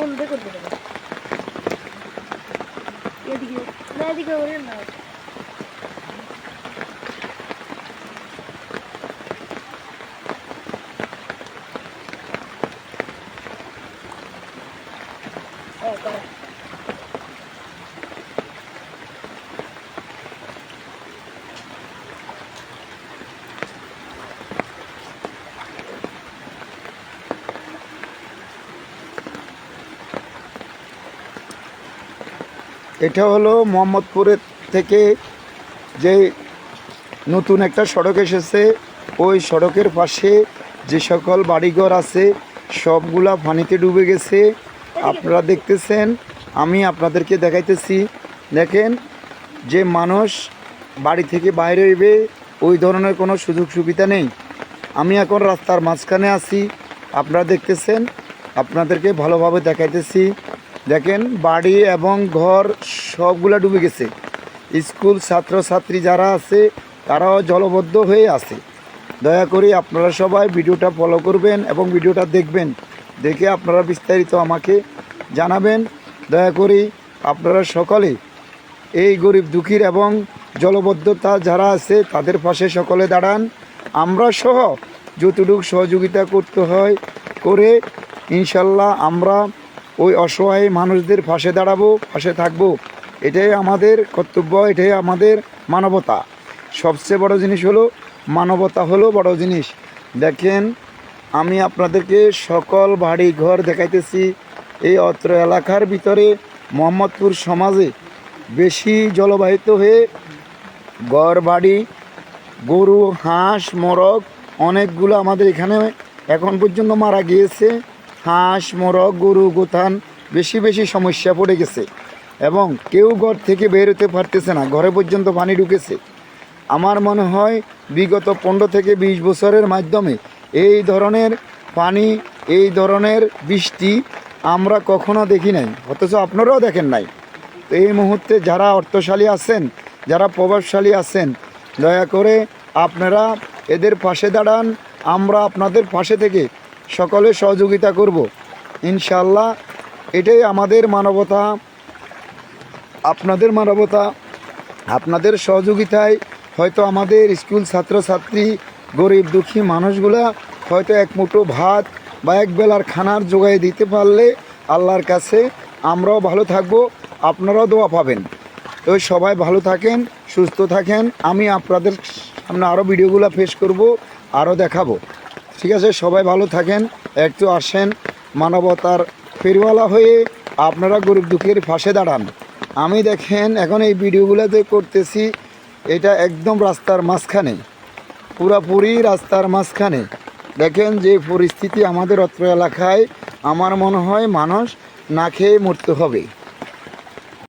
ਹੁਣ ਦੇਖੋ देखो ये देखिए मैं देखिए और ना Oh, got. এটা হলো মোহাম্মদপুরের থেকে যে নতুন একটা সড়ক এসেছে। ওই সড়কের পাশে যে সকল বাড়িঘর আছে, সবগুলা পানিতে ডুবে গেছে। আপনারা দেখতেছেন, আমি আপনাদেরকে দেখাইতেছি। দেখেন, যে মানুষ বাড়ি থেকে বাইরে হইবে, ওই ধরনের কোনো সুযোগ সুবিধা নেই। আমি এখন রাস্তার মাঝখানে আছি। আপনারা দেখতেছেন, আপনাদেরকে ভালোভাবে দেখাইতেছি। দেখেন বাড়ি এবং ঘর সবগুলো ডুবে গেছে। স্কুল ছাত্রছাত্রী যারা আছে, তারাও জলবদ্ধ হয়ে আছে। দয়া করে আপনারা সবাই ভিডিওটা ফলো করবেন এবং ভিডিওটা দেখবেন। দেখে আপনারা বিস্তারিত আমাকে জানাবেন। দয়া করে আপনারা সকলে এই গরিব দুঃখীর এবং জলবদ্ধতা যারা আছে, তাদের পাশে সকলে দাঁড়ান। আমরা সহ যতটুকু সহযোগিতা করতে হয়, করে ইনশাল্লাহ আমরা ওই অসহায় মানুষদের পাশে দাঁড়াবো, পাশে থাকব। এটাই আমাদের কর্তব্য, এটাই আমাদের মানবতা। সবচেয়ে বড় জিনিস হলো, মানবতা হলো বড় জিনিস। দেখেন, আমি আপনাদেরকে সকল বাড়ি ঘর দেখাইতেছি। এই অত্র এলাকার ভিতরে মোহাম্মদপুর সমাজে বেশি জলবাহিত হয়ে ঘর বাড়ি গরু, হাঁস, মোরগ অনেকগুলো আমাদের এখানে এখন পর্যন্ত মারা গিয়েছে। হাঁস, মোরগ, গরু, গোথান বেশি বেশি সমস্যা পড়ে গেছে এবং কেউ ঘর থেকে বের হতে পারতেছে না, ঘরে পর্যন্ত পানি ঢুকেছে। আমার মনে হয় বিগত পনেরো থেকে বিশ বছরের মাধ্যমে এই ধরনের পানি, এই ধরনের বৃষ্টি আমরা কখনো দেখি নাই, অথচ আপনারাও দেখেন নাই। তো এই মুহূর্তে যারা অর্থশালী আছেন, যারা প্রভাবশালী আছেন, দয়া করে আপনারা এদের পাশে দাঁড়ান, আমরা আপনাদের পাশে থেকে সকলে সহযোগিতা করব। ইনশাল্লাহ এটাই আমাদের মানবতা, আপনাদের মানবতা, আপনাদের সহযোগিতায় হয়তো আমাদের স্কুল ছাত্রছাত্রী, গরিব দুঃখী মানুষগুলা হয়তো এক মুঠো ভাত বা এক বেলার খানার জোগাই দিতে পারলে আল্লাহর কাছে আমরাও ভালো থাকব, আপনারাও দোয়া পাবেন। তো সবাই ভালো থাকেন, সুস্থ থাকেন, আমি আপনাদের সামনে আরও ভিডিওগুলো ফেস করব আরও দেখাবো। ঠিক আছে, সবাই ভালো থাকেন, একটু আসেন, মানবতার ফেরিওয়ালা হয়ে আপনারা গরিব দুঃখের পাশে দাঁড়ান। আমি দেখেন, এখন এই ভিডিওগুলোতে করতেছি, এটা একদম রাস্তার মাঝখানে, পুরাপুরি রাস্তার মাঝখানে। দেখেন যে পরিস্থিতি আমাদের অত্র এলাকায়, আমার মনে হয় মানুষ না খেয়ে মরতে হবে।